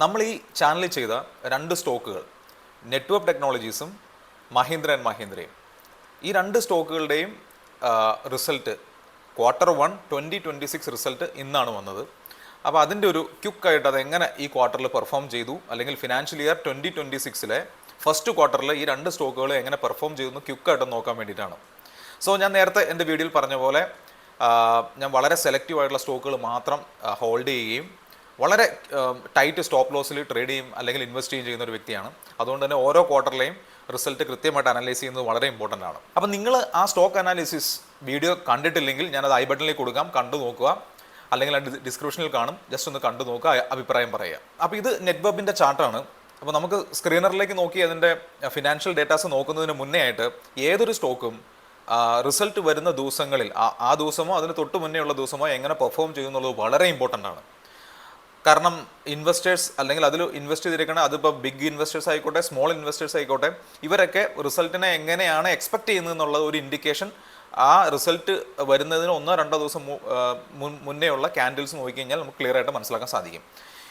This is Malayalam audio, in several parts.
നമ്മൾ ഈ ചാനലിൽ ചെയ്ത രണ്ട് സ്റ്റോക്കുകൾ നെറ്റ്വർക്ക് ടെക്നോളജീസും മഹീന്ദ്ര ആൻഡ് മഹീന്ദ്രയും. ഈ രണ്ട് സ്റ്റോക്കുകളുടെയും result quarter one twenty twenty six result ഇന്നാണ് വന്നത്. അപ്പോൾ അതിന്റെ ഒരു ക്യുക്കായിട്ട് അത് എങ്ങനെ ഈ ക്വാർട്ടറിൽ പെർഫോം ചെയ്തു? അല്ലെങ്കിൽ ഫിനാൻഷ്യൽ ഇയർ ട്വന്റി ട്വന്റി സിക്സിലെ ഫസ്റ്റ് ക്വാർട്ടറിൽ ഈ രണ്ട് സ്റ്റോക്കുകൾ എങ്ങനെ പെർഫോം ചെയ്തു ക്യുക്കായിട്ട് നോക്കാൻ വേണ്ടിയിട്ടാണ്. സോ ഞാൻ നേരത്തെ എന്റെ വീഡിയോയിൽ പറഞ്ഞ പോലെ ഞാൻ വളരെ സെലക്റ്റീവ് ആയിട്ടുള്ള സ്റ്റോക്കുകൾ മാത്രം ഹോൾഡ് ചെയ്യുകയും വളരെ ടൈറ്റ് സ്റ്റോപ്പ് ലോസിൽ ട്രേഡ് ചെയ്യും അല്ലെങ്കിൽ ഇൻവെസ്റ്റ് ചെയ്യും ചെയ്യുന്ന ഒരു വ്യക്തിയാണ്. അതുകൊണ്ട് തന്നെ ഓരോ ക്വാർട്ടറിലെയും റിസൾട്ട് കൃത്യമായിട്ട് അനലൈസ് ചെയ്യുന്നത് വളരെ ഇമ്പോർട്ടന്റ് ആണ്. അപ്പം നിങ്ങൾ ആ സ്റ്റോക്ക് അനാലിസിസ് വീഡിയോ കണ്ടിട്ടില്ലെങ്കിൽ ഞാനത് ഐ ബട്ടണിലേക്ക് കൊടുക്കാം കണ്ടു നോക്കുക. അല്ലെങ്കിൽ അത് ഡിസ്ക്രിപ്ഷനിൽ കാണും. ജസ്റ്റ് ഒന്ന് കണ്ടു നോക്കുക അഭിപ്രായം പറയുക. അപ്പോൾ ഇത് നെറ്റ്വർക്കിന്റെ ചാർട്ടാണ് അപ്പോൾ നമുക്ക് സ്ക്രീനറിലേക്ക് നോക്കി അതിന്റെ ഫിനാൻഷ്യൽ ഡേറ്റാസ് നോക്കുന്നതിന് മുന്നേ ആയിട്ട് ഏതൊരു സ്റ്റോക്കും റിസൾട്ട് വരുന്ന ദിവസങ്ങളിൽ ആ ദിവസമോ അതിന് തൊട്ട് മുന്നേ ഉള്ള ദിവസമോ എങ്ങനെ പെർഫോം ചെയ്യുന്നുള്ളത് വളരെ ഇമ്പോർട്ടന്റ് ആണ്. കാരണം ഇൻവെസ്റ്റേഴ്സ് അല്ലെങ്കിൽ അതിൽ ഇൻവെസ്റ്റ് ചെയ്തിരിക്കണ അതിപ്പോൾ ബിഗ് ഇൻവെസ്റ്റേഴ്സ് ആയിക്കോട്ടെ സ്മോൾ ഇൻവെസ്റ്റേഴ്സ് ആയിക്കോട്ടെ ഇവരൊക്കെ റിസൾട്ടിനെ എങ്ങനെയാണ് എക്സ്പെക്ട് ചെയ്യുന്നത് എന്നുള്ള ഒരു ഇൻഡിക്കേഷൻ ആ റിസൾട്ട് വരുന്നതിന് ഒന്നോ രണ്ടോ ദിവസം മുന്നേ ഉള്ള ക്യാൻഡിൽസ് നോക്കിക്കഴിഞ്ഞാൽ നമുക്ക് ക്ലിയർ ആയിട്ട് മനസ്സിലാക്കാൻ സാധിക്കും.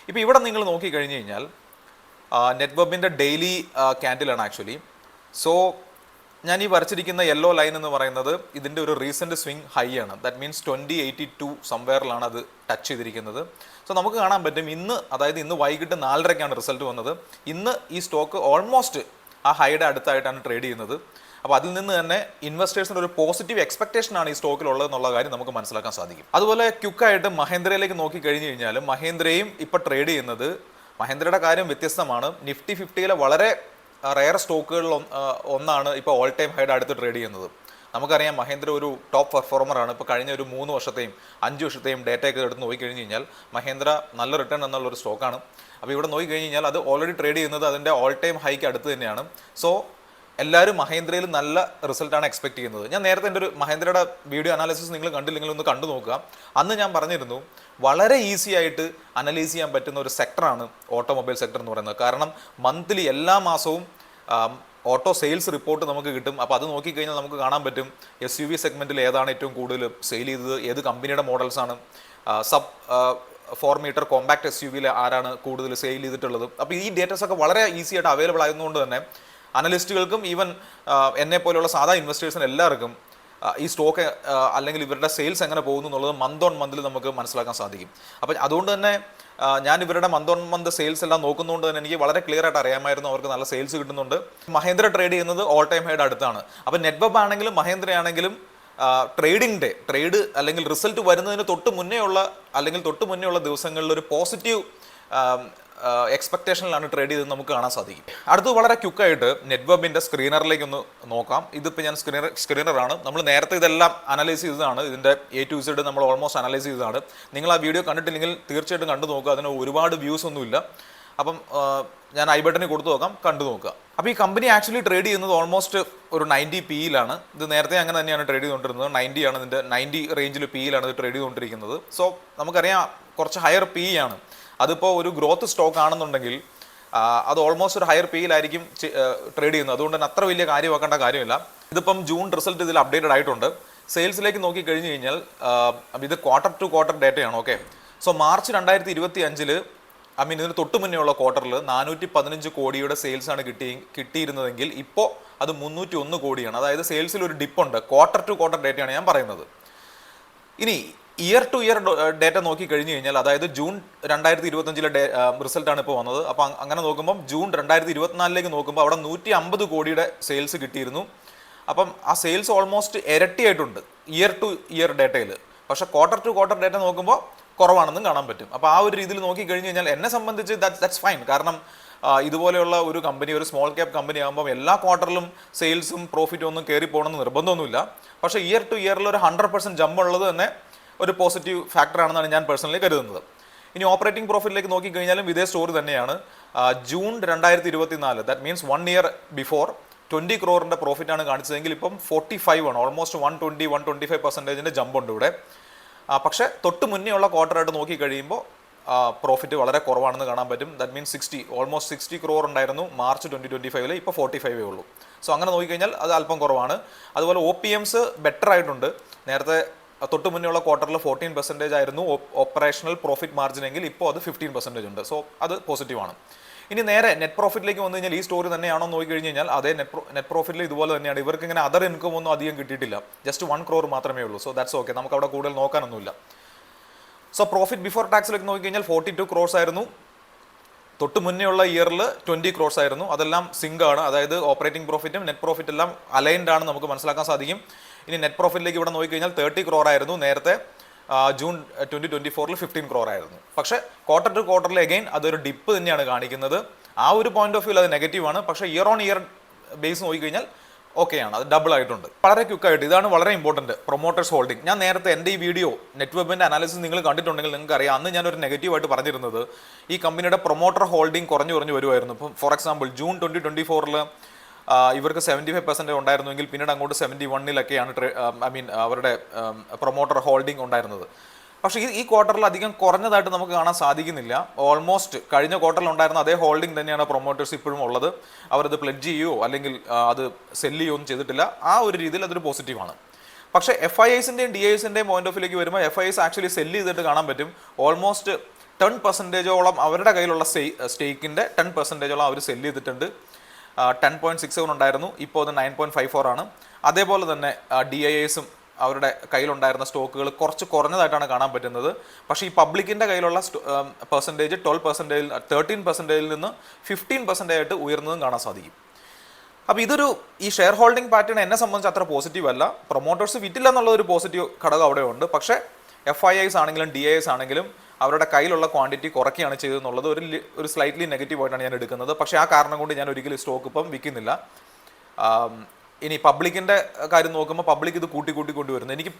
ഇപ്പോൾ ഇവിടെ നിങ്ങൾ നോക്കിക്കഴിഞ്ഞ് കഴിഞ്ഞാൽ നെറ്റ്വർബിന്റെ ഡെയിലി ക്യാൻഡിലാണ് ആക്ച്വലി സോ ഞാൻ ഈ വരച്ചിരിക്കുന്ന യെല്ലോ ലൈൻ എന്ന് പറയുന്നത് ഇതിന്റെ ഒരു റീസെന്റ് സ്വിങ് ഹൈ ആണ്. That means twenty eighty two സംവെയറിലാണ് അത് ടച്ച് ചെയ്തിരിക്കുന്നത്. സോ നമുക്ക് കാണാൻ പറ്റും ഇന്ന് അതായത് ഇന്ന് വൈകിട്ട് നാലരയ്ക്കാണ് റിസൾട്ട് വന്നത്. ഇന്ന് ഈ സ്റ്റോക്ക് ഓൾമോസ്റ്റ് ആ ഹൈയുടെ അടുത്തായിട്ടാണ് ട്രേഡ് ചെയ്യുന്നത്. അപ്പോൾ അതിൽ നിന്ന് തന്നെ ഇൻവെസ്റ്റേഴ്സിന്റെ ഒരു പോസിറ്റീവ് എക്സ്പെക്ടേഷൻ ആണ് ഈ സ്റ്റോക്കിലുള്ളത് എന്നുള്ള കാര്യം നമുക്ക് മനസ്സിലാക്കാൻ സാധിക്കും. അതുപോലെ ക്യുക്കായിട്ട് മഹേന്ദ്രയിലേക്ക് നോക്കി കഴിഞ്ഞു കഴിഞ്ഞാൽ മഹേന്ദ്രയും ഇപ്പോൾ ട്രേഡ് ചെയ്യുന്നത് മഹേന്ദ്രയുടെ കാര്യം വ്യത്യസ്തമാണ്. നിഫ്റ്റി ഫിഫ്റ്റിയിലെ വളരെ റയർ സ്റ്റോക്കുകളിൽ ഒന്നാണ് ഇപ്പോൾ ഓൾ ടൈം ഹൈഡ് അടുത്ത് ട്രേഡ് ചെയ്യുന്നത്. നമുക്കറിയാം മഹേന്ദ്ര ഒരു ടോപ്പ് പെർഫോമറാണ് ഇപ്പോൾ കഴിഞ്ഞ ഒരു മൂന്ന് വർഷത്തെയും അഞ്ച് വർഷത്തെയും ഡേറ്റയൊക്കെ എടുത്ത് നോക്കി കഴിഞ്ഞ് കഴിഞ്ഞാൽ മഹേന്ദ്ര നല്ല റിട്ടേൺ എന്നുള്ള ഒരു സ്റ്റോക്കാണ് അപ്പോൾ ഇവിടെ നോക്കി കഴിഞ്ഞ് കഴിഞ്ഞാൽ അത് ഓൾറെഡി ട്രേഡ് ചെയ്യുന്നത് അതിന്റെ ഓൾ ടൈം ഹൈക്ക് അടുത്ത് തന്നെയാണ്. സോ എല്ലാവരും മഹേന്ദ്രയിൽ നല്ല റിസൾട്ടാണ് എക്സ്പെക്ട് ചെയ്യുന്നത്. ഞാൻ നേരത്തെ എന്റെ ഒരു മഹേന്ദ്രയുടെ വീഡിയോ അനാലിസിസ് നിങ്ങൾ കണ്ടില്ലെങ്കിൽ ഒന്ന് കണ്ടു നോക്കുക. അന്ന് ഞാൻ പറഞ്ഞിരുന്നു വളരെ ഈസി ആയിട്ട് അനലൈസ് ചെയ്യാൻ പറ്റുന്ന ഒരു സെക്ടറാണ് ഓട്ടോമൊബൈൽ സെക്ടർ എന്ന് പറയുന്നത്. കാരണം മന്ത്ലി എല്ലാ മാസവും ഓട്ടോ സെയിൽസ് റിപ്പോർട്ട് നമുക്ക് കിട്ടും. അപ്പോൾ അത് നോക്കിക്കഴിഞ്ഞാൽ നമുക്ക് കാണാൻ പറ്റും എസ് യു വി സെഗ്മെന്റിൽ ഏതാണ് ഏറ്റവും കൂടുതൽ സെയിൽ ചെയ്തത് ഏത് കമ്പനിയുടെ മോഡൽസാണ് sub four meter compact S U വിയിൽ ആരാണ് കൂടുതൽ സെയിൽ ചെയ്തിട്ടുള്ളത്. അപ്പോൾ ഈ ഡേറ്റാസ് ഒക്കെ വളരെ ഈസി ആയിട്ട് അവൈലബിൾ ആയതുകൊണ്ട് തന്നെ അനലിസ്റ്റുകൾക്കും ഈവൻ എന്നെ പോലെയുള്ള സാധാ ഇൻവെസ്റ്റേഴ്സിന് എല്ലാവർക്കും ഈ സ്റ്റോക്ക് അല്ലെങ്കിൽ ഇവരുടെ സെയിൽസ് എങ്ങനെ പോകുന്നു എന്നുള്ളത് മന്ത് ഓൺ മന്തിൽ നമുക്ക് മനസ്സിലാക്കാൻ സാധിക്കും. അപ്പം അതുകൊണ്ട് തന്നെ ഞാൻ ഇവരുടെ മന്ത് ഓൺ മന്ത് സെയിൽസ് എല്ലാം നോക്കുന്നതുകൊണ്ട് തന്നെ എനിക്ക് വളരെ ക്ലിയർ ആയിട്ട് അറിയാമായിരുന്നു. അവർക്ക് നല്ല സെയിൽസ് കിട്ടുന്നുണ്ട്. മഹേന്ദ്ര ട്രേഡ് ചെയ്യുന്നത് ഓൾ ടൈം ഹൈഡ് അടുത്താണ്. അപ്പം നെറ്റ്വർക്ക് ആണെങ്കിലും മഹേന്ദ്ര ആണെങ്കിലും ട്രേഡിംഗ് ഡേ ട്രേഡ് അല്ലെങ്കിൽ റിസൾട്ട് വരുന്നതിന് തൊട്ട് മുന്നേ ഉള്ള അല്ലെങ്കിൽ തൊട്ട് മുന്നേ ഉള്ള ദിവസങ്ങളിൽ ഒരു പോസിറ്റീവ് എക്സ്പെക്ടേഷനിലാണ് ട്രേഡ് ചെയ്തത് നമുക്ക് കാണാൻ സാധിക്കും. അടുത്ത് വളരെ ക്യുക്കായിട്ട് നെറ്റ്വർബിന്റെ സ്ക്രീനറിലേക്ക് ഒന്ന് നോക്കാം. ഇതിപ്പോൾ ഞാൻ സ്ക്രീനർ സ്ക്രീനറാണ് നമ്മൾ നേരത്തെ ഇതെല്ലാം അനലൈസ് ചെയ്തതാണ്. ഇതിന്റെ എ ടു സൈഡ് നമ്മൾ ഓൾമോസ്റ്റ് അനലൈസ് ചെയ്തതാണ്. നിങ്ങൾ ആ വീഡിയോ കണ്ടിട്ടില്ലെങ്കിൽ തീർച്ചയായിട്ടും കണ്ടു നോക്കുക. അതിന് ഒരുപാട് വ്യൂസ് ഒന്നുമില്ല. അപ്പം ഞാൻ ഐ ബട്ടണിൽ കൊടുത്തു നോക്കാം. കണ്ടു നോക്കുക. അപ്പോൾ ഈ കമ്പനി ആക്ച്വലി ട്രേഡ് ചെയ്യുന്നത് ഓൾമോസ്റ്റ് ഒരു നയന്റി പിയിലാണ് ഇത് നേരത്തെ അങ്ങനെ തന്നെയാണ് ട്രേഡ് ചെയ്തുകൊണ്ടിരുന്നത്. നയന്റി ആണ് ഇതിന്റെ നയന്റി റേഞ്ചിൽ പിയിലാണ് ഇത് ട്രേഡ് ചെയ്തുകൊണ്ടിരിക്കുന്നത്. സോ നമുക്കറിയാം കുറച്ച് ഹയർ പി ആണ് അതിപ്പോൾ ഒരു ഗ്രോത്ത് സ്റ്റോക്ക് ആണെന്നുണ്ടെങ്കിൽ അത് ഓൾമോസ്റ്റ് ഒരു ഹയർ പേയിലായിരിക്കും ട്രേഡ് ചെയ്യുന്നത്. അതുകൊണ്ട് തന്നെ അത്ര വലിയ കാര്യം കാര്യമാക്കേണ്ട കാര്യമില്ല. ഇതിപ്പം ജൂൺ റിസൾട്ട് ഇതിൽ അപ്ഡേറ്റഡ് ആയിട്ടുണ്ട്. സെയിൽസിലേക്ക് നോക്കി കഴിഞ്ഞ് കഴിഞ്ഞാൽ ഇത് ക്വാർട്ടർ ടു ക്വാർട്ടർ ഡേറ്റയാണ് ഓക്കെ സോ മാർച്ച് രണ്ടായിരത്തി ഇരുപത്തി അഞ്ചിൽ ഐ മീൻ ഇതിന് തൊട്ട് മുന്നേ ഉള്ള ക്വാർട്ടറിൽ നാനൂറ്റി പതിനഞ്ച് കോടിയുടെ സെയിൽസാണ് കിട്ടി കിട്ടിയിരുന്നതെങ്കിൽ ഇപ്പോൾ അത് മുന്നൂറ്റി ഒന്ന് കോടിയാണ്. അതായത് സെയിൽസിൽ ഒരു ഡിപ്പുണ്ട് ക്വാർട്ടർ ടു ക്വാർട്ടർ ഡേറ്റയാണ് ഞാൻ പറയുന്നത്. ഇനി ഇയർ ടു ഇയർ ഡേറ്റ നോക്കി കഴിഞ്ഞു കഴിഞ്ഞാൽ അതായത് ജൂൺ രണ്ടായിരത്തി ഇരുപത്തഞ്ചിലെ റിസൾട്ടാണ് ഇപ്പോൾ വന്നത്. അപ്പോൾ അങ്ങനെ നോക്കുമ്പോൾ ജൂൺ രണ്ടായിരത്തി ഇരുപത്തിനാലിലേക്ക് നോക്കുമ്പോൾ അവിടെ നൂറ്റി അമ്പത് കോടിയുടെ സെയിൽസ് കിട്ടിയിരുന്നു. അപ്പം ആ സെയിൽസ് ഓൾമോസ്റ്റ് ഇരട്ടിയായിട്ടുണ്ട് ഇയർ ടു ഇയർ ഡേറ്റയിൽ. പക്ഷേ ക്വാർട്ടർ ടു ക്വാർട്ടർ ഡേറ്റ നോക്കുമ്പോൾ കുറവാണെന്നും കാണാൻ പറ്റും. അപ്പോൾ ആ ഒരു രീതിയിൽ നോക്കി കഴിഞ്ഞ് കഴിഞ്ഞാൽ എന്നെ സംബന്ധിച്ച് ദാറ്റ്സ് ഫൈൻ കാരണം ഇതുപോലെയുള്ള ഒരു കമ്പനി ഒരു സ്മോൾ ക്യാപ് കമ്പനി ആകുമ്പോൾ എല്ലാ ക്വാർട്ടറിലും സെയിൽസും പ്രോഫിറ്റും ഒന്നും കയറി പോകണമെന്ന് നിർബന്ധമൊന്നുമില്ല. പക്ഷേ ഇയർ ടു ഇയറിൽ ഒരു ഹൺഡ്രഡ് പെർസെന്റ് ജമ്പ് ഉള്ളത് തന്നെ ഒരു പോസിറ്റീവ് ഫാക്ടറാണെന്നാണ് ഞാൻ പേഴ്സണലി കരുതുന്നത്. ഇനി ഓപ്പറേറ്റിംഗ് പ്രോഫിറ്റിലേക്ക് നോക്കിക്കഴിഞ്ഞാലും ഇതേ സ്റ്റോറി തന്നെയാണ്. ജൂൺ രണ്ടായിരത്തി ഇരുപത്തി നാല് that means one year before twenty ക്രോറിന്റെ പ്രോഫിറ്റാണ് കാണിച്ചതെങ്കിൽ ഇപ്പം ഫോർട്ടി ഫൈവ് ആണ്. Almost one twenty one twenty five പെർസെന്റേജിന്റെ ജമ്പുണ്ട് ഇവിടെ. പക്ഷേ തൊട്ട് മുന്നേ ഉള്ള ക്വാർട്ടറായിട്ട് നോക്കി കഴിയുമ്പോൾ പ്രോഫിറ്റ് വളരെ കുറവാണെന്ന് കാണാൻ പറ്റും. That means sixty almost sixty crore ഉണ്ടായിരുന്നു മാർച്ച് ട്വന്റി ട്വന്റി ഫൈവിൽ ഇപ്പോൾ ഫോർട്ടി ഫൈവേ ഉള്ളൂ. സോ അങ്ങനെ നോക്കിക്കഴിഞ്ഞാൽ അത് അല്പം കുറവാണ്. അതുപോലെ ഒ പി എംസ് ബെറ്റർ ആയിട്ടുണ്ട്. നേരത്തെ തൊട്ട് മുന്നേ ഉള്ള ക്വാർട്ടറിൽ ഫോർട്ടീൻ പെർസെന്റേജ് ആയിരുന്നു ഓപ്പറേഷണൽ പ്രോഫിറ്റ് മാർജിൻ എങ്കിൽ ഇപ്പോൾ അത് ഫിഫ്റ്റീൻ പെർസെന്റേജ് ഉണ്ട്. സോ അത് പോസിറ്റീവാണ് ഇനി നേരെ നെറ്റ് പ്രോഫിറ്റിലേക്ക് വന്നു കഴിഞ്ഞാൽ ഈ സ്റ്റോറി തന്നെയാണോ നോക്കി കഴിഞ്ഞ് കഴിഞ്ഞാൽ അതേ നെറ്റ് നെറ്റ് പ്രോഫിറ്റിൽ ഇതുപോലെ തന്നെയാണ്. ഇവർക്ക് ഇങ്ങനെ അതർ ഇൻകം ഒന്നും അധികം കിട്ടിയിട്ടില്ല. ജസ്റ്റ് വൺ ക്രോർ മാത്രമേ ഉള്ളൂ. സോ ദാറ്റ്സ് ഓക്കെ നമുക്ക് അവിടെ കൂടുതൽ നോക്കാനൊന്നുമില്ല. സോ പ്രോഫിറ്റ് ബിഫോർ ടാക്സിലേക്ക് നോക്കി കഴിഞ്ഞാൽ ഫോർട്ടി ടു ക്രോർസ് ആയിരുന്നു. തൊട്ട് മുന്നേ ഉള്ള ഇയറിൽ ട്വന്റി ക്രോർസ് ആയിരുന്നു. അതെല്ലാം സിങ്ക് ആണ്. അതായത് ഓപ്പറേറ്റിംഗ് പ്രോഫിറ്റും നെറ്റ് പ്രോഫിറ്റ് എല്ലാം അലൈൻഡ് ആണ് നമുക്ക് മനസ്സിലാക്കാൻ സാധിക്കും. ഇനി നെറ്റ് പ്രോഫിറ്റിലേക്ക് ഇവിടെ നോക്കിക്കഴിഞ്ഞാൽ തേർട്ടി ക്രോർ ആയിരുന്നു നേരത്തെ ജൂൺ ട്വന്റി ട്വന്റി ഫോറിൽ ഫിഫ്റ്റീൻ ക്രോർ ആയിരുന്നു. പക്ഷേ ക്വാർട്ടർ ടു ക്വാർട്ടറിൽ അഗെയിൻ അതൊരു ഡിപ്പ് തന്നെയാണ് കാണിക്കുന്നത്. ആ ഒരു പോയിന്റ് ഓഫ് വ്യൂ അത് നെഗറ്റീവ് ആണ്. പക്ഷേ ഇയർ ഓൺ ഇയർ ബേസ് നോക്കിക്കഴിഞ്ഞാൽ ഓക്കെയാണ് അത് ഡബിൾ ആയിട്ടുണ്ട്. വളരെ ക്വിക്കായിട്ട് ഇതാണ് വളരെ ഇമ്പോർട്ടന്റ് പ്രൊമോട്ടേഴ്സ് ഹോൾഡിംഗ് ഞാൻ നേരത്തെ എന്റെ ഈ വീഡിയോ നെറ്റ്വർക്കിന്റെ അനാലിസിസ് നിങ്ങൾ കണ്ടിട്ടുണ്ടെങ്കിൽ നിങ്ങൾക്ക് അറിയാം. അന്ന് ഞാനൊരു നെഗറ്റീവായിട്ട് പറഞ്ഞിരുന്നത് ഈ കമ്പനിയുടെ പ്രൊമോട്ടർ ഹോൾഡിംഗ് കുറഞ്ഞു കുറഞ്ഞു വരുമായിരുന്നു ഇപ്പം for example June twenty twenty ഫോറിൽ ഇവർക്ക് സെവന്റി ഫൈവ് പെർസെന്റ് ഉണ്ടായിരുന്നുവെങ്കിൽ പിന്നീട് അങ്ങോട്ട് സെവന്റി വണ്ണിലൊക്കെയാണ് ഐ മീൻ അവരുടെ പ്രൊമോട്ടർ ഹോൾഡിംഗ് ഉണ്ടായിരുന്നത്. പക്ഷേ ഈ ക്വാർട്ടറിൽ അധികം കുറഞ്ഞതായിട്ട് നമുക്ക് കാണാൻ സാധിക്കുന്നില്ല. ഓൾമോസ്റ്റ് കഴിഞ്ഞ ക്വാർട്ടറിൽ ഉണ്ടായിരുന്ന അതേ ഹോൾഡിംഗ് തന്നെയാണ് പ്രൊമോട്ടേഴ്സ് ഇപ്പോഴും ഉള്ളത്. അവരത് പ്ലഡ്ജ് ചെയ്യുകയോ അല്ലെങ്കിൽ അത് സെല്ല് ചെയ്യുകയോ ഒന്നും ചെയ്തിട്ടില്ല. ആ ഒരു രീതിയിൽ അതൊരു പോസിറ്റീവാണ് പക്ഷേ എഫ് ഐ ഐസിന്റെയും ഡി ഐസിന്റെയും പോയിന്റ് ഓഫ് വ്യൂലേക്ക് വരുമ്പോൾ F I S actually sell ചെയ്തിട്ട് കാണാൻ പറ്റും. ഓൾമോസ്റ്റ് ടെൻ പെർസെന്റേജോളം അവരുടെ കയ്യിലുള്ള സ്റ്റേക്കിന്റെ ടെൻ പെർസെന്റേജോളം അവർ സെല്ല് ചെയ്തിട്ടുണ്ട്. ടെൻ പോയിന്റ് സിക്സ് സെവൻ ഉണ്ടായിരുന്നു. ഇപ്പോൾ അത് നയൻ പോയിന്റ് ഫൈവ് ഫോർ ആണ്. അതേപോലെ തന്നെ ഡി ഐ എസും അവരുടെ കയ്യിലുണ്ടായിരുന്ന സ്റ്റോക്കുകൾ കുറച്ച് കുറഞ്ഞതായിട്ടാണ് കാണാൻ പറ്റുന്നത്. പക്ഷേ ഈ പബ്ലിക്കിന്റെ കയ്യിലുള്ള പെർസെന്റേജ് ട്വൽവ് പെർസെന്റേജിൽ തേർട്ടീൻ പെർസെന്റേജിൽ നിന്ന് ഫിഫ്റ്റീൻ പെർസെന്റേജ് ആയിട്ട് ഉയർന്നതും കാണാൻ സാധിക്കും. അപ്പോൾ ഇതൊരു ഈ ഷെയർ ഹോൾഡിംഗ് പാറ്റേൺ എന്നെ സംബന്ധിച്ച് അത്ര പോസിറ്റീവ് അല്ല. പ്രൊമോട്ടേഴ്സ് വിറ്റില്ല എന്നുള്ള ഒരു പോസിറ്റീവ് ഘടകം അവിടെ ഉണ്ട് പക്ഷേ എഫ് ഐ ഐസ് ആണെങ്കിലും ഡി ഐ എസ് ആണെങ്കിലും അവരുടെ കയ്യിലുള്ള ക്വാണ്ടിറ്റി കുറയ്ക്കുകയാണ് ചെയ്തതെന്നുള്ളത് ഒരു ഒരു സ്ലൈറ്റ്ലി നെഗറ്റീവ് ആയിട്ടാണ് ഞാൻ എടുക്കുന്നത്. പക്ഷേ ആ കാരണം കൊണ്ട് ഞാൻ ഒരിക്കലും സ്റ്റോക്ക് ഇപ്പം വിൽക്കുന്നില്ല. ഇനി പബ്ലിക്കിന്റെ കാര്യം നോക്കുമ്പോൾ പബ്ലിക് ഇത് കൂട്ടി കൂട്ടി കൊണ്ടുവരുന്നു. എനിക്ക്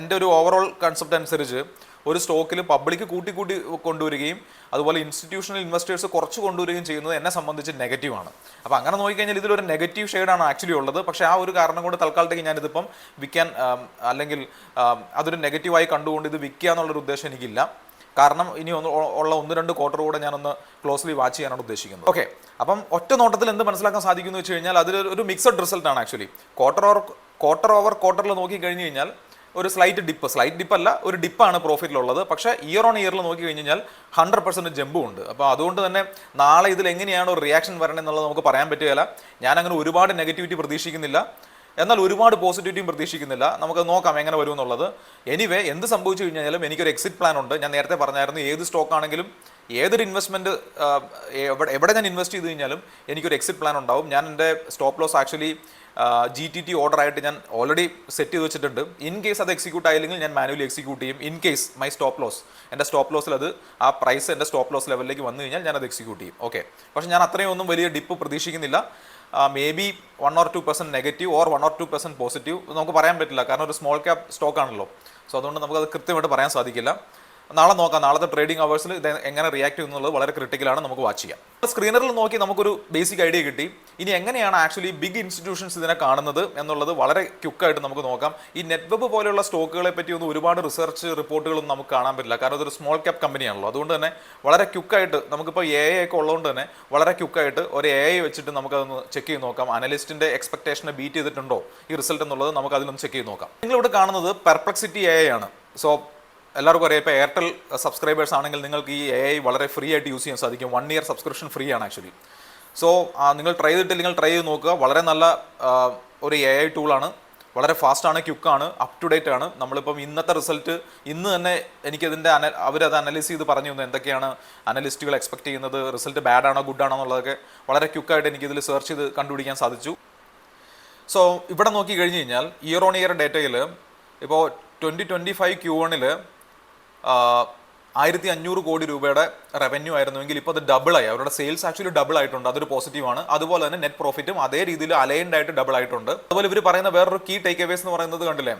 എന്റെ ഒരു ഓവറോൾ കൺസെപ്റ്റ് അനുസരിച്ച് ഒരു സ്റ്റോക്കിൽ പബ്ലിക് കൂട്ടി കൂട്ടി കൊണ്ടുവരികയും അതുപോലെ ഇൻസ്റ്റിറ്റ്യൂഷണൽ ഇൻവെസ്റ്റേഴ്സ് കുറച്ച് കൊണ്ടുവരികയും ചെയ്യുന്നത് എന്നെ സംബന്ധിച്ച് നെഗറ്റീവാണ് അപ്പോൾ അങ്ങനെ നോക്കിക്കഴിഞ്ഞാൽ ഇതിലൊരു നെഗറ്റീവ് ഷെയ്ഡാണ് ആക്ച്വലി ഉള്ളത്. പക്ഷേ ആ ഒരു കാരണം കൊണ്ട് തൽക്കാലത്തേക്ക് ഞാനിതിപ്പം വിൽക്കാൻ അല്ലെങ്കിൽ അതൊരു നെഗറ്റീവായി കണ്ടുകൊണ്ട് ഇത് വിൽക്കുക എന്നുള്ളൊരു ഉദ്ദേശം എനിക്കില്ല. കാരണം ഇനി ഒന്ന് ഉള്ള ഒന്ന് രണ്ട് ക്വാർട്ടർ കൂടെ ഞാനൊന്ന് ക്ലോസ്ലി വാച്ച് ചെയ്യാനാണ് ഉദ്ദേശിക്കുന്നത്. ഓക്കെ അപ്പം ഒറ്റ നോട്ടത്തിൽ എന്ത് മനസ്സിലാക്കാൻ സാധിക്കുന്നു വെച്ച് കഴിഞ്ഞാൽ അതിൽ ഒരു മിക്സഡ് റിസൾട്ട് ആണ് actually quarter over quarter over ക്വാർട്ടറിൽ നോക്കി കഴിഞ്ഞ് കഴിഞ്ഞാൽ ഒരു സ്ലൈറ്റ് ഡിപ്പ് സ്ലൈറ്റ് ഡിപ്പ് അല്ല ഒരു ഡിപ്പാണ് പ്രോഫിറ്റിലുള്ളത് പക്ഷേ ഇയർ ഓൺ ഇയറിൽ നോക്കി കഴിഞ്ഞ് കഴിഞ്ഞാൽ ഹൺഡ്രഡ് പെർസെന്റ് ജമ്പും ഉണ്ട്. അപ്പോൾ അതുകൊണ്ട് തന്നെ നാളെ ഇതിൽ എങ്ങനെയാണ് ഒരു റിയാക്ഷൻ വരണമെന്നുള്ളത് നമുക്ക് പറയാൻ പറ്റുകയില്ല. ഞാൻ അങ്ങനെ ഒരുപാട് നെഗറ്റിവിറ്റി പ്രതീക്ഷിക്കുന്നില്ല. എന്നാൽ ഒരുപാട് പോസിറ്റിവിറ്റിയും പ്രതീക്ഷിക്കുന്നില്ല. നമുക്ക് നോക്കാം എങ്ങനെ വരും എന്നുള്ളത് എനിവേ എന്ത് സംഭവിച്ചു കഴിഞ്ഞാലും എനിക്കൊരു എക്സിറ്റ് പ്ലാൻ ഉണ്ട്. ഞാൻ നേരത്തെ പറഞ്ഞായിരുന്നു ഏത് സ്റ്റോക്ക് ആണെങ്കിലും ഏതൊരു ഇൻവെസ്റ്റ്മെന്റ് എവിടെ എവിടെ ഞാൻ ഇൻവെസ്റ്റ് ചെയ്ത് കഴിഞ്ഞാലും എനിക്കൊരു എക്സിറ്റ് പ്ലാൻ ഉണ്ടാവും. ഞാൻ എന്റെ stop loss actually G T T order ആയിട്ട് ഞാൻ ഓൾറെഡി സെറ്റ് ചെയ്ത് വെച്ചിട്ടുണ്ട്. ഇൻ കേസ് അത് എക്സിക്യൂട്ട് ആയില്ലെങ്കിൽ ഞാൻ മാനുവലി എക്സിക്യൂട്ട് ചെയ്യും. In case my stop loss എന്റെ സ്റ്റോപ്പ് ലോസിൽ അത് ആ പ്രൈസ് എന്റെ സ്റ്റോപ്പ് ലോസ് ലെവലിലേക്ക് വന്നു കഴിഞ്ഞാൽ ഞാൻ അത് എക്സിക്യൂട്ട് ചെയ്യും. ഓക്കെ പക്ഷേ ഞാൻ അത്രയും ഒന്നും വലിയ ഡിപ്പ് പ്രതീക്ഷിക്കുന്നില്ല. Maybe one or two percent negative or one or two percent positive നമുക്ക് പറയാൻ പറ്റില്ല. കാരണം ഒരു സ്മോൾ ക്യാപ് സ്റ്റോക്ക് ആണല്ലോ. സോ അതുകൊണ്ട് നമുക്കത് കൃത്യമായിട്ട് പറയാൻ സാധിക്കില്ല. നാളെ നോക്കാം. നാളത്തെ ട്രേഡിംഗ് അവേഴ്സിൽ ഇത് എങ്ങനെ റിയാക്ട് ചെയ്യുന്നുള്ളത് വളരെ ക്രിട്ടിക്കലാണ് നമുക്ക് വാച്ച് ചെയ്യാം. സ്ക്രീനറിൽ നോക്കി നമുക്കൊരു ബേസിക് ഐഡിയ കിട്ടി. ഇനി എങ്ങനെയാണ് ആക്ച്വലി ബിഗ് ഇൻസ്റ്റിറ്റ്യൂഷൻസ് ഇതിനെ കാണുന്നത് എന്നുള്ളത് വളരെ ക്യുക്കായിട്ട് നമുക്ക് നോക്കാം. ഈ നെറ്റ്വെബ് പോലെയുള്ള സ്റ്റോക്കുകളെ പറ്റി ഒന്നും ഒരുപാട് റിസർച്ച് റിപ്പോർട്ടുകളൊന്നും നമുക്ക് കാണാൻ പറ്റില്ല. കാരണം ഇതൊരു സ്മോൾ ക്യാപ് കമ്പനിയാണല്ലോ അതുകൊണ്ട് തന്നെ വളരെ ക്യുക്കായിട്ട് നമുക്കിപ്പോൾ എ ഐ ഒക്കെ ഉള്ളതുകൊണ്ട് തന്നെ വളരെ ക്യുക്കായിട്ട് ഒരു എ ഐ വെച്ചിട്ട് നമുക്കതൊന്ന് ചെക്ക് ചെയ്ത് നോക്കാം. അനലിസ്റ്റിന്റെ എക്സ്പെക്ടേഷനെ ബീറ്റ് ചെയ്തിട്ടുണ്ടോ? ഈ റിസൾട്ട് എന്നുള്ളത് നമുക്ക് അതിലൊന്ന് ചെക്ക് ചെയ്ത് നോക്കാം. നിങ്ങളിവിടെ കാണുന്നത് പെർപ്ലക്സിറ്റി എ ആണ്. സോ എല്ലാവർക്കും അറിയാം. ഇപ്പോൾ എയർടെൽ സബ്സ്ക്രൈബേഴ്സ് ആണെങ്കിൽ നിങ്ങൾക്ക് ഈ എ ഐ വളരെ ഫ്രീ ആയിട്ട് യൂസ് ചെയ്യാൻ സാധിക്കും. വൺ ഇയർ സബ്സ്ക്രിപ്ഷൻ ഫ്രീ ആണ് ആക്ച്വലി സോ നിങ്ങൾ ട്രൈ ചെയ്തിട്ട് നിങ്ങൾ ട്രൈ ചെയ്ത് നോക്കുക. വളരെ നല്ല ഒരു എ ഐ ടൂളാണ് വളരെ ഫാസ്റ്റാണ് ക്യുക്കാണ് അപ് ടു ഡേറ്റ് ആണ്. നമ്മളിപ്പം ഇന്നത്തെ റിസൾട്ട് ഇന്ന് തന്നെ എനിക്കതിന്റെ അന അവരത് അനലൈസ് ചെയ്ത് പറഞ്ഞു തന്നു. എന്തൊക്കെയാണ് അനലിസ്റ്റുകൾ എക്സ്പെക്ട് ചെയ്യുന്നത്? റിസൾട്ട് ബാഡ് ആണോ ഗുഡ് ആണോ എന്നുള്ളതൊക്കെ വളരെ ക്യുക്കായിട്ട് എനിക്കിതിൽ സെർച്ച് ചെയ്ത് കണ്ടുപിടിക്കാൻ സാധിച്ചു. സോ ഇവിടെ നോക്കി കഴിഞ്ഞ് കഴിഞ്ഞാൽ ഇയർ ഓൺ ഇയർ ഡേറ്റയിൽ ഇപ്പോൾ ട്വന്റി ട്വന്റി ഫൈവ് ക്യൂ വണ്ണിൽ ആയിരത്തി അഞ്ഞൂറ് കോടി രൂപയുടെ റവന്യൂ ആയിരുന്നുവെങ്കിൽ ഇപ്പോൾ അത് ഡബിളായി അവരുടെ സെയിൽസ് ആക്ച്വലി ഡബിൾ ആയിട്ടുണ്ട്. അതൊരു പോസിറ്റീവാണ് അതുപോലെ തന്നെ നെറ്റ് പ്രോഫിറ്റും അതേ രീതിയിൽ അലൈൻഡ് ആയിട്ട് ഡബിൾ ആയിട്ടുണ്ട്. അതുപോലെ ഇവർ പറയുന്ന വേറൊരു കീ ടേക്ക് അവേസ് എന്ന് പറയുന്നത് കണ്ടില്ലേ?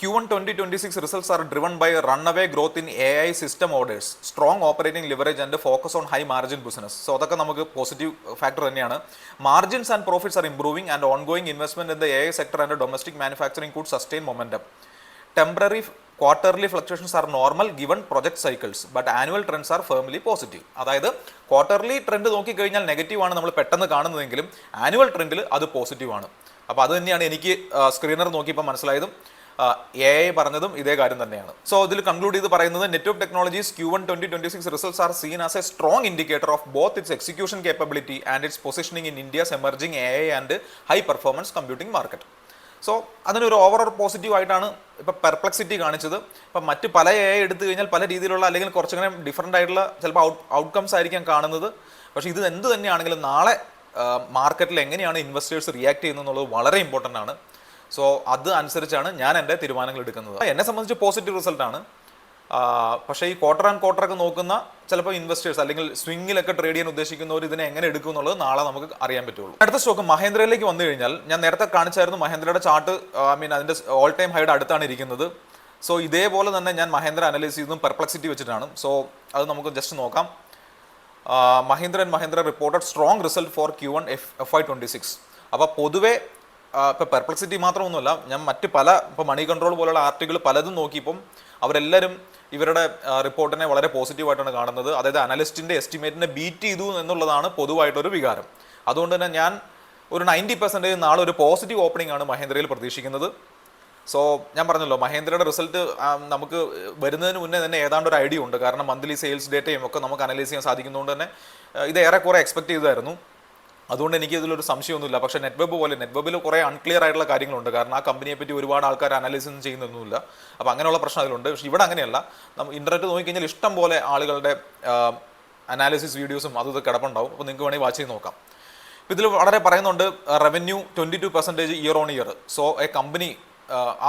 Q one twenty twenty six results are driven by runaway growth in A I system orders strong operating leverage and focus on high margin business so അതൊക്കെ നമുക്ക് പോസിറ്റീവ് ഫാക്ടർ തന്നെയാണ്. Margins and profits are improving and ongoing investment in the A I sector and domestic manufacturing could sustain momentum temporary quarterly fluctuations are normal given project cycles but annual trends are firmly positive അതായത് ക്വാർട്ടർലി ട്രെൻഡ് നോക്കിക്കഴിഞ്ഞാൽ നെഗറ്റീവ് ആണ് നമ്മൾ പെട്ടെന്ന് കാണുന്നതെങ്കിലും ആനുവൽ ട്രെൻഡിൽ അത് പോസിറ്റീവ് ആണ്. അപ്പോൾ അത് തന്നെയാണ് എനിക്ക് സ്ക്രീനർ നോക്കിയപ്പോൾ മനസ്സിലായതും എ ഐ പറഞ്ഞതും ഇതേ കാര്യം തന്നെയാണ്. സോ ഇതിൽ കൺക്ലൂഡ് ചെയ്ത് പറയുന്നത് network technologies Q one twenty twenty six results are seen as a strong indicator of both its execution capability and its positioning in India's emerging A I and high performance computing market so അതിനൊരു ഓവറോൾ പോസിറ്റീവ് ആയിട്ടാണ് ഇപ്പം പെർപ്ലക്സിറ്റി കാണിച്ചത്. ഇപ്പം മറ്റ് പല എ എടുത്തു കഴിഞ്ഞാൽ പല രീതിയിലുള്ള അല്ലെങ്കിൽ കുറച്ചങ്ങനെ ഡിഫറെന്റ് ആയിട്ടുള്ള ചിലപ്പോൾ ഔട്ട് ഔട്ട്കംസ് ആയിരിക്കാം കാണുന്നത്. പക്ഷേ ഇത് എന്ത് തന്നെയാണെങ്കിലും നാളെ മാർക്കറ്റിൽ എങ്ങനെയാണ് ഇൻവെസ്റ്റേഴ്സ് റിയാക്ട് ചെയ്യുന്നത് എന്നുള്ളത് വളരെ ഇമ്പോർട്ടന്റ് ആണ്. സോ അത് അനുസരിച്ചാണ് ഞാൻ എന്റെ തീരുമാനങ്ങൾ എടുക്കുന്നത്. എന്നെ സംബന്ധിച്ച് പോസിറ്റീവ് റിസൾട്ടാണ് പക്ഷേ ഈ ക്വാർട്ടർ ആൻഡ് ക്വാർട്ടർ ഒക്കെ നോക്കുന്ന ചിലപ്പോൾ ഇൻവെസ്റ്റേഴ്സ് അല്ലെങ്കിൽ സ്വിങ്ങിലൊക്കെ ട്രേഡ് ചെയ്യാൻ ഉദ്ദേശിക്കുന്നവർ ഇതിനെ എങ്ങനെ എടുക്കും എന്നുള്ളത് നാളെ നമുക്ക് അറിയാൻ പറ്റുള്ളൂ. അടുത്ത സ്റ്റോക്ക് മഹേന്ദ്രയിലേക്ക് വന്നു കഴിഞ്ഞാൽ ഞാൻ നേരത്തെ കാണിച്ചായിരുന്നു മഹേന്ദ്രയുടെ ചാർട്ട് ഐ മീൻ അതിന്റെ ഓൾ ടൈം ഹൈഡ് അടുത്താണ് ഇരിക്കുന്നത്. സോ ഇതേപോലെ തന്നെ ഞാൻ മഹേന്ദ്ര അനലൈസ് ചെയ്തതും പെർപ്ലക്സിറ്റി വെച്ചിട്ടാണ്. സോ അത് നമുക്ക് ജസ്റ്റ് നോക്കാം. Mahindra and Mahindra reported strong result for Q one F F I twenty six അപ്പോൾ പൊതുവേ ഇപ്പോൾ പെർപ്ലക്സിറ്റി മാത്രമൊന്നുമല്ല ഞാൻ മറ്റ് പല ഇപ്പോൾ മണി കൺട്രോൾ പോലുള്ള ആർട്ടിക്കിൾ പലതും നോക്കിയപ്പം അവരെല്ലാവരും ഇവരുടെ റിപ്പോർട്ടിനെ വളരെ പോസിറ്റീവായിട്ടാണ് കാണുന്നത്. അതായത് അനലിസ്റ്റിന്റെ എസ്റ്റിമേറ്റിനെ ബീറ്റ് ചെയ്തു എന്നുള്ളതാണ് പൊതുവായിട്ടൊരു വികാരം. അതുകൊണ്ട് തന്നെ ഞാൻ ഒരു നയന്റി പെർസെന്റേജ് നാളെ ഒരു പോസിറ്റീവ് ഓപ്പണിംഗ് ആണ് മഹേന്ദ്രയിൽ പ്രതീക്ഷിക്കുന്നത്. സോ ഞാൻ പറഞ്ഞല്ലോ മഹേന്ദ്രയുടെ റിസൾട്ട് നമുക്ക് വരുന്നതിന് മുന്നേ തന്നെ ഏതാണ്ട് ഒരു ഐഡിയ ഉണ്ട്. കാരണം മന്ത്ലി സെയിൽസ് ഡേറ്റയും ഒക്കെ നമുക്ക് അനലൈസ് ചെയ്യാൻ സാധിക്കുന്നതുകൊണ്ട് തന്നെ ഇത് ഏറെക്കുറെ എക്സ്പെക്ട് ചെയ്തായിരുന്നു അതുകൊണ്ട് എനിക്ക് ഇതിലൊരു സംശയമൊന്നുമില്ല. പക്ഷേ നെറ്റ്വെബ് പോലെ നെറ്റ്വെബിൽ കുറേ അൺക്ലിയർ ആയിട്ടുള്ള കാര്യങ്ങളുണ്ട്. കാരണം ആ കമ്പനിയെ പറ്റി ഒരുപാട് ആൾക്കാർ അനാലിസിസ് ചെയ്യുന്നൊന്നുമില്ല. അപ്പോൾ അങ്ങനെയുള്ള പ്രശ്നം അതിലുണ്ട്. പക്ഷേ ഇവിടെ അങ്ങനെയല്ല. നമ്മൾ ഇന്റർനെറ്റ് നോക്കിക്കഴിഞ്ഞാൽ ഇഷ്ടം പോലെ ആളുകളുടെ അനാലിസിസ് വീഡിയോസും അതും ഇത് കിടപ്പുണ്ടാവും. അപ്പോൾ നിങ്ങൾക്ക് വേണമെങ്കിൽ വാച്ച് ചെയ്ത് നോക്കാം. ഇതിൽ വളരെ പറയുന്നുണ്ട് revenue twenty two percentage year on year so a company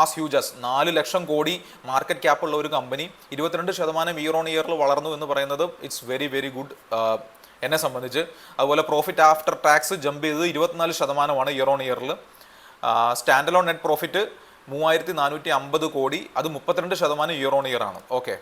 as ഹ്യൂജസ് നാല് ലക്ഷം കോടി മാർക്കറ്റ് ക്യാപ്പ് ഉള്ള ഒരു കമ്പനി ഇരുപത്തിരണ്ട് ശതമാനം ഇയർ ഓൺ ഇയറിൽ വളർന്നു എന്ന് പറയുന്നത് ഇറ്റ്സ് വെരി വെരി ഗുഡ് എന്നെ സംബന്ധിച്ച്. അതുപോലെ പ്രോഫിറ്റ് ആഫ്റ്റർ ടാക്സ് ജമ്പ് ചെയ്തത് ഇരുപത്തിനാല് ശതമാനമാണ് ഇയർ ഓൺ ഇയറിൽ സ്റ്റാൻഡ് അലോൺ നെറ്റ് പ്രോഫിറ്റ് മൂവായിരത്തി നാനൂറ്റി അമ്പത് കോടി. അത് മുപ്പത്തിരണ്ട് ശതമാനം ഇയർ ഓൺ ഇയർ ആണ്. ഓക്കെ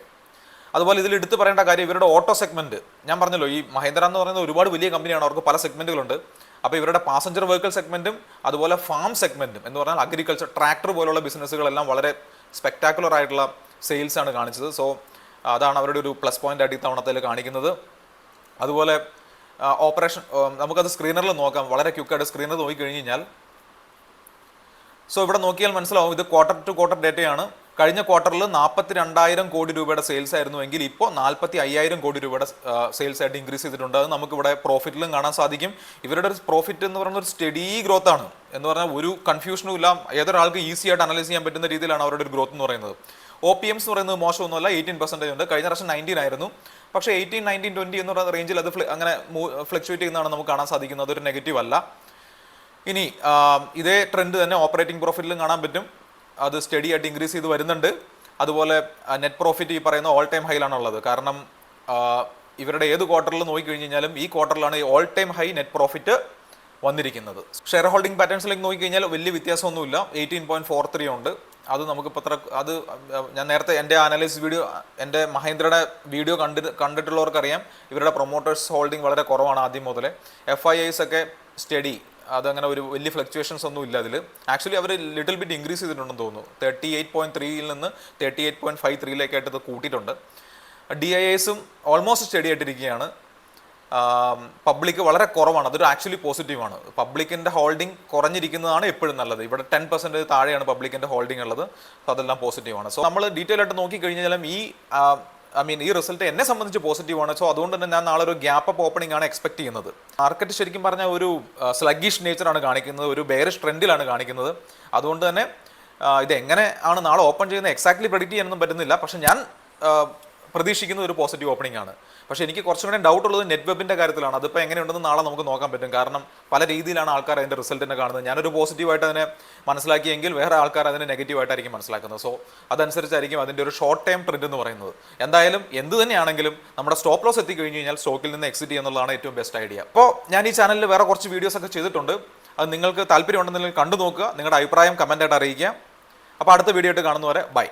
അതുപോലെ ഇതിൽ എടുത്തു പറയേണ്ട കാര്യം ഇവരുടെ ഓട്ടോ സെഗ്മെന്റ് ഞാൻ പറഞ്ഞല്ലോ ഈ മഹേന്ദ്ര എന്ന് പറയുന്നത് ഒരുപാട് വലിയ കമ്പനിയാണ് അവർക്ക് പല സെഗ്മെന്റുകളുണ്ട് അപ്പോൾ ഇവരുടെ പാസഞ്ചർ വെഹിക്കിൾ സെഗ്മെന്റും അതുപോലെ ഫാം സെഗ്മെന്റും എന്ന് പറഞ്ഞാൽ അഗ്രികൾച്ചർ ട്രാക്ടർ പോലുള്ള ബിസിനസ്സുകളെല്ലാം വളരെ സ്പെക്ടാക്കുലർ ആയിട്ടുള്ള സെയിൽസ് ആണ് കാണിച്ചത്. സോ അതാണ് അവരുടെ ഒരു പ്ലസ് പോയിന്റ് ആയിട്ട് ഇത്തവണത്തിൽ കാണിക്കുന്നത്. അതുപോലെ ഓപ്പറേഷൻ നമുക്കത് സ്ക്രീനറിൽ നോക്കാം. വളരെ ക്യുക്കായിട്ട് സ്ക്രീനർ നോക്കിക്കഴിഞ്ഞ് കഴിഞ്ഞാൽ. സോ ഇവിടെ നോക്കിയാൽ മനസ്സിലാവും ഇത് ക്വാർട്ടർ ടു ക്വാർട്ടർ ഡേറ്റയാണ് കഴിഞ്ഞ ക്വാർട്ടറിൽ നാൽപ്പത്തി രണ്ടായിരം കോടി രൂപയുടെ സെയിൽസ് ആയിരുന്നു എങ്കിൽ ഇപ്പോൾ നാൽപ്പത്തി അയ്യായിരം കോടി രൂപയുടെ സെയിൽസ് ആയിട്ട് ഇൻക്രീസ് ചെയ്തിട്ടുണ്ട്. അത് നമുക്ക് ഇവിടെ പ്രോഫിറ്റിലും കാണാൻ സാധിക്കും. ഇവരുടെ ഒരു പ്രോഫിറ്റ് എന്ന് പറയുന്ന ഒരു സ്റ്റഡി ഗ്രോത്ത് ആണ്. എന്ന് പറഞ്ഞാൽ ഒരു കൺഫ്യൂഷനും ഇല്ല. ഏതൊരാൾക്ക് ഈസി ആയിട്ട് അനലൈസ് ചെയ്യാൻ പറ്റുന്ന രീതിയിലാണ് അവരുടെ ഒരു ഗ്രോത്ത് എന്ന് പറയുന്നത്. ഒ പി എംസ് എന്ന് പറയുന്നത് മോശമൊന്നുമല്ല. എയ്റ്റീൻ പെർസെന്റേജ് ഉണ്ട്. കഴിഞ്ഞ പ്രാവശ്യം നയന്റീൻ ആയിരുന്നു. പക്ഷേ എയ്റ്റീൻ നയന്റീൻ ട്വന്റി എന്ന് പറയുന്ന റേഞ്ചിൽ അത് അങ്ങനെ ഫ്ലക്ച്വേറ്റ് ചെയ്യുന്നതാണ് നമുക്ക് കാണാൻ സാധിക്കുന്നത്. അതൊരു നെഗറ്റീവ് അല്ല. ഇനി ഇതേ ട്രെൻഡ് തന്നെ ഓപ്പറേറ്റിംഗ് പ്രോഫിറ്റിലും കാണാൻ പറ്റും. അത് സ്റ്റഡി ആയിട്ട് ഇൻക്രീസ് ചെയ്ത് വരുന്നുണ്ട്. അതുപോലെ നെറ്റ് പ്രോഫിറ്റ് ഈ പറയുന്ന ഓൾ ടൈം ഹൈയിലാണുള്ളത് കാരണം ഇവരുടെ ഏത് ക്വാർട്ടറിൽ നോക്കിക്കഴിഞ്ഞ് കഴിഞ്ഞാലും ഈ ക്വാർട്ടറിലാണ് ഈ all time high net profit വന്നിരിക്കുന്നത്. ഷെയർ ഹോൾഡിംഗ് പാറ്റേൺസിലേക്ക് നോക്കിക്കഴിഞ്ഞാൽ വലിയ വ്യത്യാസമൊന്നുമില്ല. എയ്റ്റീൻ പോയിന്റ് ഫോർ ത്രീ ഉണ്ട്. അത് നമുക്ക് ഇപ്പം അത്ര അത് ഞാൻ നേരത്തെ എന്റെ അനലൈസ് വീഡിയോ എന്റെ മഹേന്ദ്രയുടെ വീഡിയോ കണ്ടി കണ്ടിട്ടുള്ളവർക്കറിയാം. ഇവരുടെ പ്രൊമോട്ടേഴ്സ് ഹോൾഡിംഗ് വളരെ കുറവാണ് ആദ്യം മുതലേ. എഫ് ഐ ഐസ് ഒക്കെ സ്റ്റഡി അതങ്ങനെ ഒരു വലിയ ഫ്ലക്ച്വേഷൻസ് ഒന്നും ഇല്ല അതിൽ ആക്ച്വലി അവർ ലിറ്റിൽ ബിറ്റ് ഇൻക്രീസ് ചെയ്തിട്ടുണ്ടെന്ന് തോന്നുന്നു. തേർട്ടി എയ്റ്റ് പോയിന്റ് ത്രീയിൽ നിന്ന് തേർട്ടി എയ്റ്റ് പോയിന്റ് ഫൈവ് ത്രീയിലേക്കായിട്ട് ഇത് കൂട്ടിയിട്ടുണ്ട്. ഡി ഐ എസും ഓൾമോസ്റ്റ് സ്റ്റഡി ആയിട്ടിരിക്കുകയാണ്. പബ്ലിക് വളരെ കുറവാണ്. അതൊരു ആക്ച്വലി പോസിറ്റീവാണ് പബ്ലിക്കിന്റെ ഹോൾഡിംഗ് കുറഞ്ഞിരിക്കുന്നതാണ് എപ്പോഴും നല്ലത്. ഇവിടെ ടെൻ പെർസെന്റ് താഴെയാണ് പബ്ലിക്കിന്റെ ഹോൾഡിംഗ് ഉള്ളത്. അപ്പോൾ അതെല്ലാം പോസിറ്റീവാണ് സോ നമ്മൾ ഡീറ്റെയിൽ ആയിട്ട് നോക്കിക്കഴിഞ്ഞാലും ഈ ഐ മീൻ ഈ റിസൾട്ട് എന്നെ സംബന്ധിച്ച് പോസിറ്റീവാണ് സോ അതുകൊണ്ട് തന്നെ ഞാൻ നാളെ ഒരു ഗ്യാപ്പ് അപ്പ് ഓപ്പണിംഗ് ആണ് എക്സ്പെക്ട് ചെയ്യുന്നത്. മാർക്കറ്റ് ശരിക്കും പറഞ്ഞാൽ ഒരു സ്ലഗിഷ് നേച്ചറാണ് കാണിക്കുന്നത്. ഒരു ബെയറിഷ് ട്രെൻഡിലാണ് കാണിക്കുന്നത്. അതുകൊണ്ട് തന്നെ ഇത് എങ്ങനെ ആണ് നാളെ ഓപ്പൺ ചെയ്യുന്നത് എക്സാക്ട്ലി പ്രഡിക്റ്റ് ചെയ്യാനൊന്നും പറ്റുന്നില്ല. പക്ഷെ ഞാൻ പ്രതീക്ഷിക്കുന്ന ഒരു പോസിറ്റീവ് ഓപ്പണിംഗ് ആണ്. പക്ഷേ എനിക്ക് കുറച്ചും കൂടെ ഡൗട്ട് ഉള്ളത് നെറ്റ് വെബിന്റെ കാര്യത്തിലാണ്. അതിപ്പോൾ എങ്ങനെയുണ്ടെന്ന് നാളെ നമുക്ക് നോക്കാൻ പറ്റും. കാരണം പല രീതിയിലാണ് ആൾക്കാർ അതിന്റെ റിസൾട്ടിനെ കാണുന്നത്. ഞാനൊരു പോസിറ്റീവായിട്ട് അതിനെ മനസ്സിലാക്കിയെങ്കിൽ വേറെ ആൾക്കാർ അതിനെ നെഗറ്റീവായിട്ടായിരിക്കും മനസ്സിലാക്കുന്നത്. സോ അതനുസരിച്ചായിരിക്കും അതിന്റെ ഒരു ഷോർട്ട് ടൈം ട്രെൻഡ് എന്ന് പറയുന്നത്. എന്തായാലും എന്ത് തന്നെയാണെങ്കിലും നമ്മുടെ സ്റ്റോപ്പ് ലോസ് എത്തിക്കഴിഞ്ഞ് കഴിഞ്ഞാൽ സ്റ്റോക്കിൽ നിന്ന് എക്സിറ്റ് ചെയ്യുന്നതാണ് ഏറ്റവും ബെസ്റ്റ് ഐഡിയ അപ്പോൾ ഞാൻ ഈ ചാനലിൽ വേറെ കുറച്ച് വീഡിയോസ് ഒക്കെ ചെയ്തിട്ടുണ്ട്. അത് നിങ്ങൾക്ക് താല്പര്യമുണ്ടെന്നുണ്ടെങ്കിൽ കണ്ടു നോക്കുക. നിങ്ങളുടെ അഭിപ്രായം കമന്റായിട്ട് അറിയിക്കുക. അപ്പോൾ അടുത്ത വീഡിയോ ആയിട്ട് കാണുന്നവരെ ബൈ